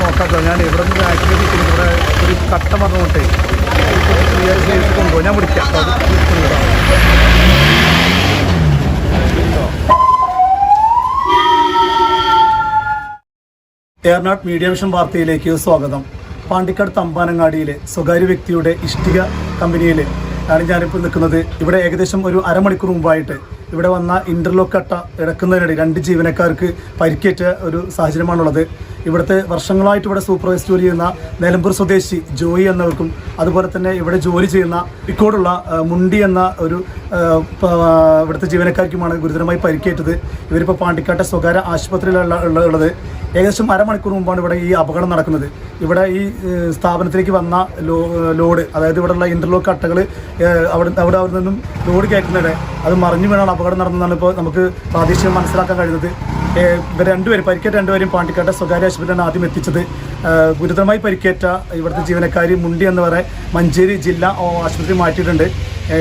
നോക്കാട്ടോ. ഞാൻ ഇവിടെ നിന്ന് ആക്ച്വലി ഇവിടെ ഒരു കട്ട പറഞ്ഞോട്ടെ ക്ലിയർ ചെയ്ത് കൊണ്ടുപോകും ഞാൻ വിളിക്കാം. അത്? ഏർനാട് മീഡിയ വിഷൻ വാർത്തയിലേക്ക് സ്വാഗതം. പാണ്ടിക്കാട് തമ്പാനങ്ങാടിയിലെ സ്വകാര്യ വ്യക്തിയുടെ ഇഷ്ടിക കമ്പനിയിൽ ആണ് ഞാനിപ്പോൾ നിൽക്കുന്നത് ഇവിടെ ഏകദേശം ഒരു അരമണിക്കൂർ മുമ്പായിട്ട് ഇവിടെ വന്ന ഇന്റർലോക്ക് കട്ട ഇടക്കുന്നതിനിടെ രണ്ട് ജീവനക്കാർക്ക് പരിക്കേറ്റ ഒരു സാഹചര്യമാണുള്ളത്. ഇവിടുത്തെ വർഷങ്ങളായിട്ട് ഇവിടെ സൂപ്പർവൈസ് ജോലി ചെയ്യുന്ന നിലമ്പൂർ സ്വദേശി ജോയി എന്നവർക്കും അതുപോലെ തന്നെ ഇവിടെ ജോലി ചെയ്യുന്ന ഇക്കോടുള്ള മുണ്ടി എന്ന ഒരു ഇവിടുത്തെ ജീവനക്കാർക്കുമാണ് ഗുരുതരമായി പരിക്കേറ്റത്. ഇവരിപ്പോൾ പാണ്ടിക്കാട്ടെ സ്വകാര്യ ആശുപത്രിയിലുള്ള ഉള്ളത്. ഏകദേശം അരമണിക്കൂർ മുമ്പാണ് ഇവിടെ ഈ അപകടം നടക്കുന്നത്. ഇവിടെ ഈ സ്ഥാപനത്തിലേക്ക് വന്ന ലോ ലോഡ് അതായത് ഇവിടെയുള്ള ഇന്റർലോക്ക് കട്ടകൾ അവിടെ അവിടെ അവിടെ നിന്നും ലോഡ് കയറ്റുന്നിടെ അത് മറിഞ്ഞു വീണാണ് അപകടം നടന്നതാണ് ഇപ്പോൾ നമുക്ക് പ്രാദേശികം മനസ്സിലാക്കാൻ കഴിയുന്നത്. ഇവർ രണ്ടുപേരും പരിക്കേറ്റ രണ്ടുപേരും പാണ്ടിക്കാട്ടെ സ്വകാര്യ ആശുപത്രിയാണ് ആദ്യം എത്തിച്ചത്. ഗുരുതരമായി പരിക്കേറ്റ ഇവിടുത്തെ ജീവനക്കാരി മുണ്ടി എന്ന് പറയുന്ന മഞ്ചേരി ജില്ലാ ആശുപത്രി മാറ്റിയിട്ടുണ്ട്.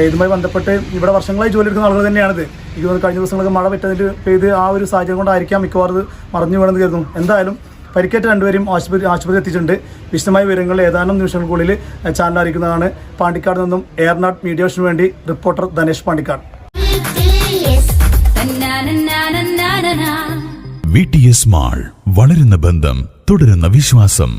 ഇതുമായി ബന്ധപ്പെട്ട് ഇവിടെ വർഷങ്ങളായി ജോലി എടുക്കുന്ന ആളുകൾ തന്നെയാണിത്. എനിക്ക് തോന്നുന്നു കഴിഞ്ഞ ദിവസങ്ങളൊക്കെ മഴ പറ്റതിൽ പെയ്ത് ആ ഒരു സാഹചര്യം കൊണ്ടായിരിക്കാം മിക്കവാറും മറഞ്ഞു കരുതും കരുതുന്നു. എന്തായാലും പരിക്കേറ്റ രണ്ടുപേരും ആശുപത്രി ആശുപത്രി എത്തിച്ചിട്ടുണ്ട് വിശദമായ വിവരങ്ങൾ ഏതാനും നിമിഷങ്ങൾക്കുള്ളിൽ ചാനൽ അറിയിക്കുന്നതാണ്. പാണ്ടിക്കാട് നിന്നും എയർനാട് മീഡിയേഷന് വേണ്ടി reporter Dhanesh Pandikkad. V T S mall വളരുന്ന ബന്ധം തുടരുന്ന വിശ്വാസം.